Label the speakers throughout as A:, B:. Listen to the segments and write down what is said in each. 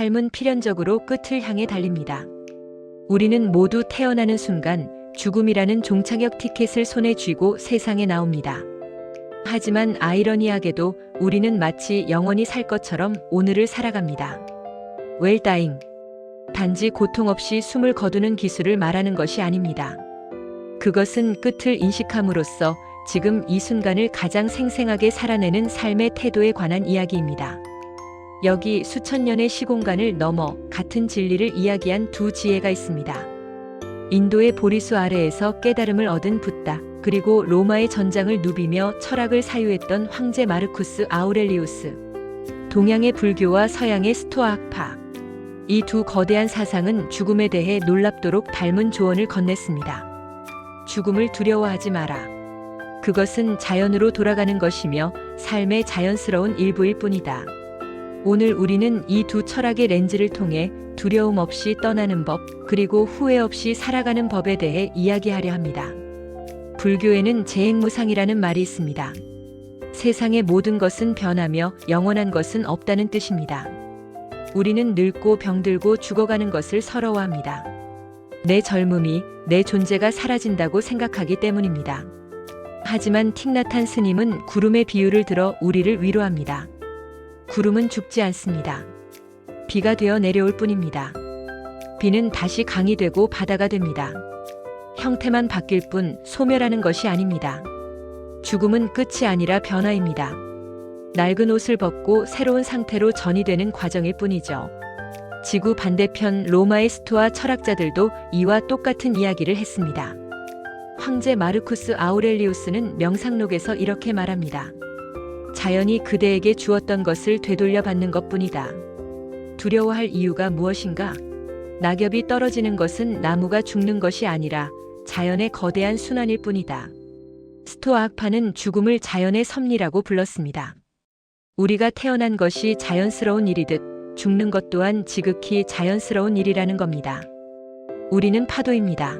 A: 삶은 필연적으로 끝을 향해 달립니다. 우리는 모두 태어나는 순간 죽음이라는 종착역 티켓을 손에 쥐고 세상에 나옵니다. 하지만 아이러니하게도 우리는 마치 영원히 살 것처럼 오늘을 살아갑니다. 웰다잉. 단지 고통 없이 숨을 거두는 기술을 말하는 것이 아닙니다. 그것은 끝을 인식함으로써 지금 이 순간을 가장 생생하게 살아내는 삶의 태도에 관한 이야기입니다. 여기 수천 년의 시공간을 넘어 같은 진리를 이야기한 두 지혜가 있습니다. 인도의 보리수 아래에서 깨달음을 얻은 붓다, 그리고 로마의 전장을 누비며 철학을 사유했던 황제 마르쿠스 아우렐리우스, 동양의 불교와 서양의 스토아 학파. 이 두 거대한 사상은 죽음에 대해 놀랍도록 닮은 조언을 건넸습니다. 죽음을 두려워하지 마라. 그것은 자연으로 돌아가는 것이며 삶의 자연스러운 일부일 뿐이다. 오늘 우리는 이 두 철학의 렌즈를 통해 두려움 없이 떠나는 법, 그리고 후회 없이 살아가는 법에 대해 이야기하려 합니다. 불교에는 재행무상이라는 말이 있습니다. 세상의 모든 것은 변하며 영원한 것은 없다는 뜻입니다. 우리는 늙고 병들고 죽어가는 것을 서러워합니다. 내 젊음이, 내 존재가 사라진다고 생각하기 때문입니다. 하지만 틱나탄 스님은 구름의 비유를 들어 우리를 위로합니다. 구름은 죽지 않습니다. 비가 되어 내려올 뿐입니다. 비는 다시 강이 되고 바다가 됩니다. 형태만 바뀔 뿐 소멸하는 것이 아닙니다. 죽음은 끝이 아니라 변화입니다. 낡은 옷을 벗고 새로운 상태로 전이 되는 과정일 뿐이죠. 지구 반대편 로마의 스토아 철학자들도 이와 똑같은 이야기를 했습니다. 황제 마르쿠스 아우렐리우스는 명상록에서 이렇게 말합니다. 자연이 그대에게 주었던 것을 되돌려 받는 것 뿐이다. 두려워할 이유가 무엇인가? 낙엽이 떨어지는 것은 나무가 죽는 것이 아니라 자연의 거대한 순환일 뿐이다. 스토아 학파는 죽음을 자연의 섭리라고 불렀습니다. 우리가 태어난 것이 자연스러운 일이듯 죽는 것 또한 지극히 자연스러운 일이라는 겁니다. 우리는 파도입니다.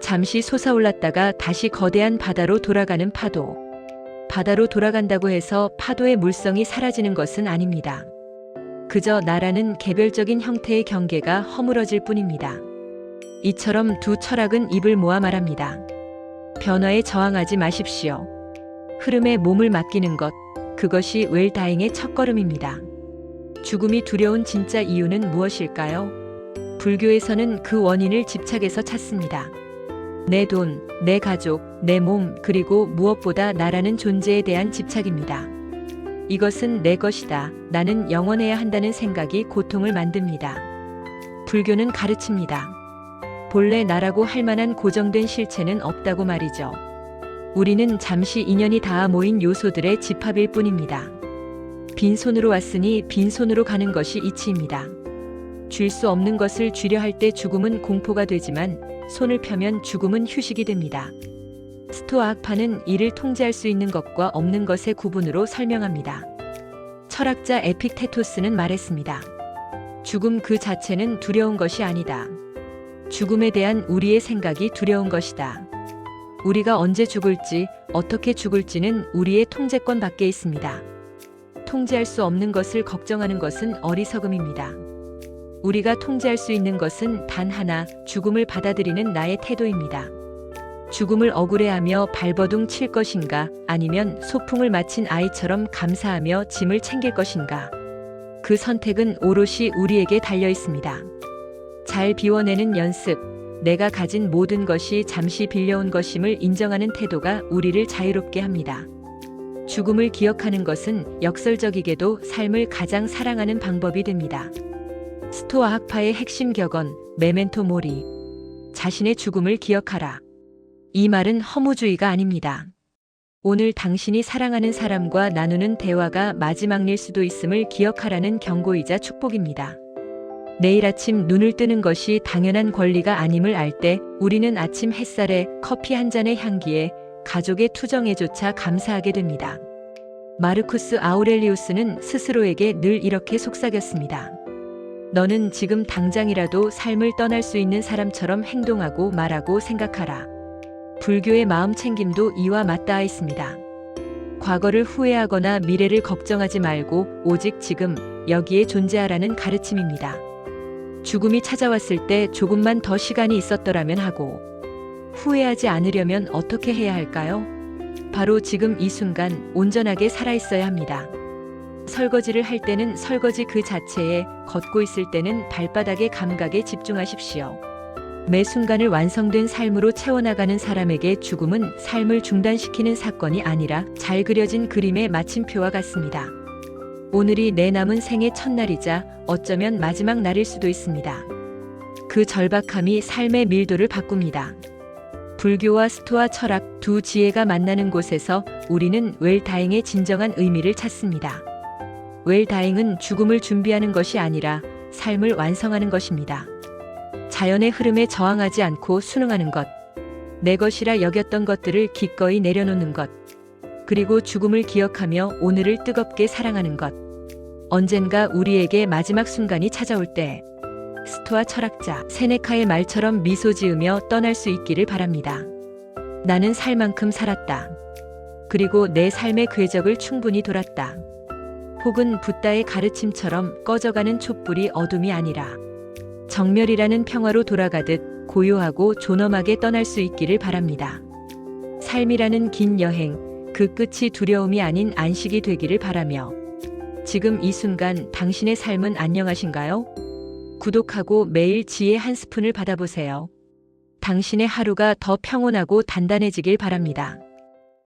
A: 잠시 솟아올랐다가 다시 거대한 바다로 돌아가는 파도. 바다로 돌아간다고 해서 파도의 물성이 사라지는 것은 아닙니다. 그저 나라는 개별적인 형태의 경계가 허물어질 뿐입니다. 이처럼 두 철학은 입을 모아 말합니다. 변화에 저항하지 마십시오. 흐름에 몸을 맡기는 것, 그것이 웰다잉의 첫걸음입니다. 죽음이 두려운 진짜 이유는 무엇일까요? 불교에서는 그 원인을 집착해서 찾습니다. 내 돈, 내 가족, 내 몸, 그리고 무엇보다 나라는 존재에 대한 집착입니다. 이것은 내 것이다. 나는 영원해야 한다는 생각이 고통을 만듭니다. 불교는 가르칩니다. 본래 나라고 할 만한 고정된 실체는 없다고 말이죠. 우리는 잠시 인연이 닿아 모인 요소들의 집합일 뿐입니다. 빈손으로 왔으니 빈손으로 가는 것이 이치입니다. 줄수 없는 것을 쥐려 할 때 죽음은 공포가 되지만 손을 펴면 죽음은 휴식이 됩니다. 스토아 학파는 이를 통제할 수 있는 것과 없는 것의 구분으로 설명합니다. 철학자 에픽테토스는 말했습니다. 죽음 그 자체는 두려운 것이 아니다. 죽음에 대한 우리의 생각이 두려운 것이다. 우리가 언제 죽을지, 어떻게 죽을지는 우리의 통제권 밖에 있습니다. 통제할 수 없는 것을 걱정하는 것은 어리석음입니다. 우리가 통제할 수 있는 것은 단 하나, 죽음을 받아들이는 나의 태도입니다. 죽음을 억울해하며 발버둥 칠 것인가, 아니면 소풍을 마친 아이처럼 감사하며 짐을 챙길 것인가. 그 선택은 오롯이 우리에게 달려 있습니다. 잘 비워내는 연습, 내가 가진 모든 것이 잠시 빌려온 것임을 인정하는 태도가 우리를 자유롭게 합니다. 죽음을 기억하는 것은 역설적이게도 삶을 가장 사랑하는 방법이 됩니다. 스토아 학파의 핵심 격언, 메멘토 모리. 자신의 죽음을 기억하라. 이 말은 허무주의가 아닙니다. 오늘 당신이 사랑하는 사람과 나누는 대화가 마지막일 수도 있음을 기억하라는 경고이자 축복입니다. 내일 아침 눈을 뜨는 것이 당연한 권리가 아님을 알 때 우리는 아침 햇살에 커피 한 잔의 향기에 가족의 투정에조차 감사하게 됩니다. 마르쿠스 아우렐리우스는 스스로에게 늘 이렇게 속삭였습니다. 너는 지금 당장이라도 삶을 떠날 수 있는 사람처럼 행동하고 말하고 생각하라. 불교의 마음 챙김도 이와 맞닿아 있습니다. 과거를 후회하거나 미래를 걱정하지 말고 오직 지금 여기에 존재하라는 가르침입니다. 죽음이 찾아왔을 때 조금만 더 시간이 있었더라면 하고 후회하지 않으려면 어떻게 해야 할까요? 바로 지금 이 순간 온전하게 살아있어야 합니다. 설거지를 할 때는 설거지 그 자체에 걷고 있을 때는 발바닥의 감각에 집중하십시오. 매 순간을 완성된 삶으로 채워나가는 사람에게 죽음은 삶을 중단시키는 사건이 아니라 잘 그려진 그림의 마침표와 같습니다. 오늘이 내 남은 생의 첫날이자 어쩌면 마지막 날일 수도 있습니다. 그 절박함이 삶의 밀도를 바꿉니다. 불교와 스토아 철학 두 지혜가 만나는 곳에서 우리는 웰다잉의 진정한 의미를 찾습니다. 웰 다잉은 죽음을 준비하는 것이 아니라 삶을 완성하는 것입니다. 자연의 흐름에 저항하지 않고 순응하는 것, 내 것이라 여겼던 것들을 기꺼이 내려놓는 것, 그리고 죽음을 기억하며 오늘을 뜨겁게 사랑하는 것. 언젠가 우리에게 마지막 순간이 찾아올 때 스토아 철학자 세네카의 말처럼 미소 지으며 떠날 수 있기를 바랍니다. 나는 살 만큼 살았다. 그리고 내 삶의 궤적을 충분히 돌았다. 혹은 붓다의 가르침처럼 꺼져가는 촛불이 어둠이 아니라 정멸이라는 평화로 돌아가듯 고요하고 존엄하게 떠날 수 있기를 바랍니다. 삶이라는 긴 여행, 그 끝이 두려움이 아닌 안식이 되기를 바라며 지금 이 순간 당신의 삶은 안녕하신가요? 구독하고 매일 지혜 한 스푼을 받아보세요. 당신의 하루가 더 평온하고 단단해지길 바랍니다.